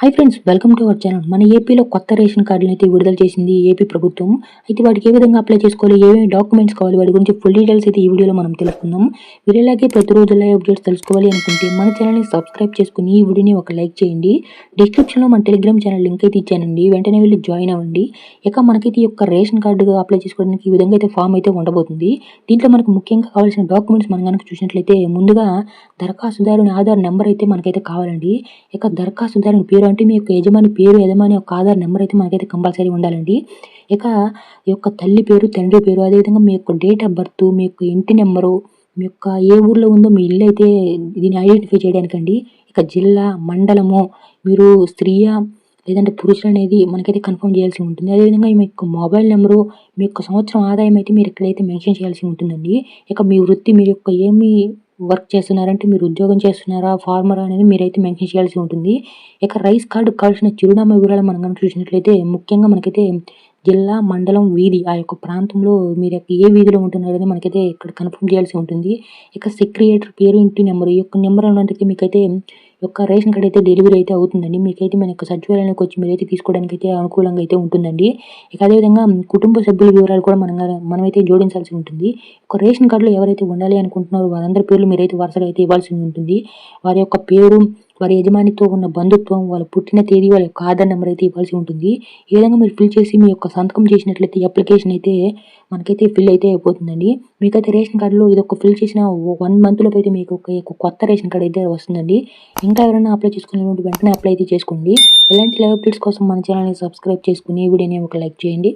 Hi friends welcome to our channel మన ఏపీలో కొత్త రేషన్ కార్డులు అయితే విడుదల చేసింది ఏపీ ప్రభుత్వం. అయితే వాటికి ఏ విధంగా అప్లై చేసుకోవాలి ఏమేమి డాక్యుమెంట్స్ కావాలి వాటి గురించి ఫుల్ డీటెయిల్స్ అయితే ఈ వీడియోలో మనం తెలుసుకుందాం. మీరు ప్రతిరోజు అప్డేట్స్ తెలుసుకోవాలి అనుకుంటే మన ఛానల్ని సబ్స్క్రైబ్ చేసుకుని ఈ వీడియోని ఒక లైక్ చేయండి. డిస్క్రిప్షన్లో మన టెలిగ్రామ్ ఛానల్ లింక్ అయితే ఇచ్చానండి. వెంటనే వెళ్ళి జాయిన్ అవ్వండి. ఇక మనకైతే ఈ యొక్క రేషన్ కార్డు అప్లై చేసుకోవడానికి ఈ విధంగా అయితే ఫామ్ అయితే ఉండబోతుంది. దీంట్లో మనకు ముఖ్యంగా కావాల్సిన డాక్యుమెంట్స్ మనం కనుక చూసినట్లయితే ముందుగా దరఖాస్తుదారుని ఆధార్ నెంబర్ అయితే మనకైతే కావాలండి. ఇక దరఖాస్తుదారుని పేరు అంటే మీ యొక్క యజమాని పేరు యజమాని యొక్క ఆధార్ నెంబర్ అయితే మనకైతే కంపల్సరీ ఉండాలండి. ఇక ఈ యొక్క తల్లి పేరు తండ్రి పేరు అదేవిధంగా మీ యొక్క డేట్ ఆఫ్ బర్త్ మీ యొక్క ఇంటి నెంబరు మీ యొక్క ఏ ఊర్లో ఉందో మీ ఇల్లు అయితే దీన్ని ఐడెంటిఫై చేయడానికండి. ఇక జిల్లా మండలము మీరు స్త్రీయా లేదంటే పురుషులు అనేది మనకైతే కన్ఫర్మ్ చేయాల్సి ఉంటుంది. అదేవిధంగా మీ యొక్క మొబైల్ నెంబరు మీ యొక్క సంవత్సరం ఆదాయం అయితే మీరు ఇక్కడైతే మెన్షన్ చేయాల్సి ఉంటుందండి ఇక మీ వృత్తి మీ యొక్క ఏమి వర్క్ చేస్తున్నారంటే మీరు ఉద్యోగం చేస్తున్నారా ఫార్మర్ అనేది మీరైతే మెన్షన్ చేయాల్సి ఉంటుంది. ఇక రైస్ కార్డు కావాల్సిన చిరునామా వివరాలు మనం కనుక చూసినట్లయితే ముఖ్యంగా మనకైతే జిల్లా మండలం వీధి ఆ యొక్క ప్రాంతంలో మీరు యొక్క ఏ వీధిలో ఉంటున్నారని మనకైతే ఇక్కడ కన్ఫర్మ్ చేయాల్సి ఉంటుంది. ఇక సెక్రియేటర్ పేరు ఇంటి నెంబర్ ఈ యొక్క నెంబర్ అన్నట్టు మీకైతే యొక్క రేషన్ కార్డ్ అయితే డెలివరీ అయితే అవుతుందండి. మీకైతే మన యొక్క సచివాలయానికి వచ్చి మీరైతే తీసుకోవడానికి అయితే అనుకూలంగా అయితే ఉంటుందండి. ఇక అదేవిధంగా కుటుంబ సభ్యుల వివరాలు కూడా మనం మనమైతే జోడించాల్సి ఉంటుంది. ఒక రేషన్ కార్డులో ఎవరైతే ఉండాలి అనుకుంటున్నారో వారందరి పేర్లు మీరైతే వరుసగా అయితే ఇవ్వాల్సి ఉంటుంది. వారి యొక్క పేరు వారి యజమానితో ఉన్న బంధుత్వం వాళ్ళ పుట్టిన తేదీ వాళ్ళ యొక్క ఆధార్ నెంబర్ అయితే ఇవ్వాల్సి ఉంటుంది. ఈ విధంగా మీరు ఫిల్ చేసి మీ యొక్క సంతకం చేసినట్లయితే అప్లికేషన్ అయితే మనకైతే ఫిల్ అయితే అయిపోతుందండి. మీకైతే రేషన్ కార్డులో ఇది ఒక ఫిల్ చేసిన వన్ మంత్లో అయితే మీకు ఒక కొత్త రేషన్ కార్డు అయితే వస్తుందండి. ఇంకా ఎవరైనా అప్లై చేసుకునేటువంటి వెంటనే అప్లై అయితే చేసుకోండి. ఇలాంటి లైవ్ అప్డేట్స్ కోసం మన ఛానల్ని సబ్స్క్రైబ్ చేసుకుని వీడియోని ఒక లైక్ చేయండి.